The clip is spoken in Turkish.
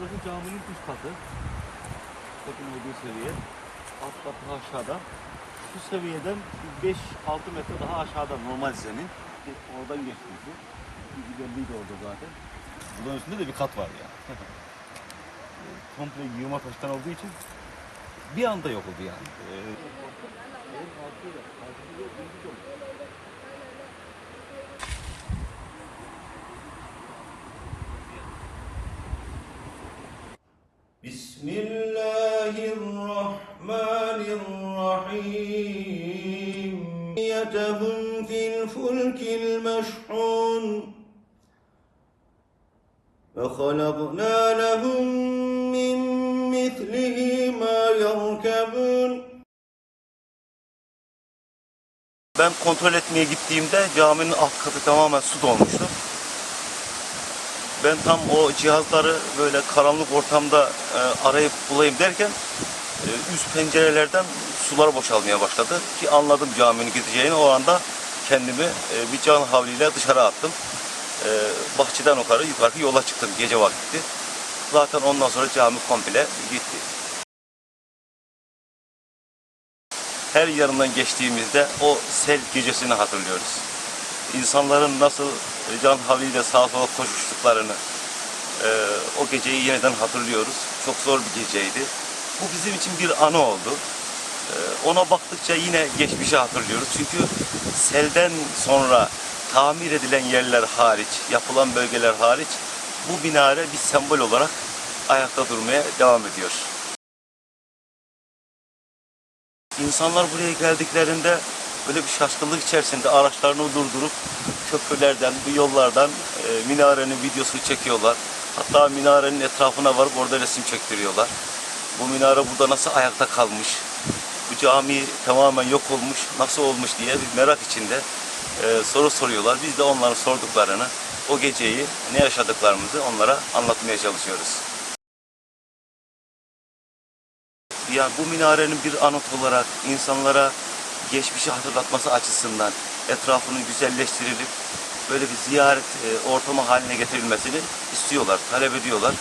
Burası caminin üst katı. Bakın olduğu seviye. Alt katı aşağıda. Şu seviyeden 5-6 metre daha aşağıda normal zemin. Oradan geçmişti. Bir güzelliği de orada zaten. Bunun üstünde de bir kat var ya. Komple yığma taştan olduğu için bir anda yok oldu yani. Ee, بسم الله الرحمن الرحيم يتهم في الفلك المشحون فخلقنا لهم من مثله ما يركبون Ben kontrol etmeye gittiğimde caminin alt katı tamamen su dolmuştu. Ben tam o cihazları böyle karanlık ortamda e, arayıp bulayım derken e, üst pencerelerden sular boşalmaya başladı. Ki anladım caminin gideceğini o anda kendimi e, bir can havliyle dışarı attım. E, bahçeden yukarı yukarı yola çıktım gece vakti. Zaten ondan sonra cami komple gitti. her yanından geçtiğimizde o sel gecesini hatırlıyoruz. İnsanların nasıl can havliyle sağa sola koşuştuklarını e, o geceyi yeniden hatırlıyoruz. Çok zor bir geceydi. Bu bizim için bir anı oldu. E, ona baktıkça yine geçmişi hatırlıyoruz. Çünkü selden sonra tamir edilen yerler hariç, yapılan bölgeler hariç bu minare bir sembol olarak ayakta durmaya devam ediyor. İnsanlar buraya geldiklerinde böyle bir şaşkınlık içerisinde araçlarını durdurup köprülerden, bu yollardan e, minarenin videosunu çekiyorlar. Hatta minarenin etrafına varıp orada resim çektiriyorlar. Bu minare burada nasıl ayakta kalmış, bu cami tamamen yok olmuş, nasıl olmuş diye bir merak içinde e, soru soruyorlar. Biz de onların sorduklarını, o geceyi, ne yaşadıklarımızı onlara anlatmaya çalışıyoruz. yani bu minarenin bir anıt olarak insanlara geçmişi hatırlatması açısından etrafının güzelleştirilip böyle bir ziyaret e, ortamı haline getirilmesini istiyorlar, talep ediyorlar.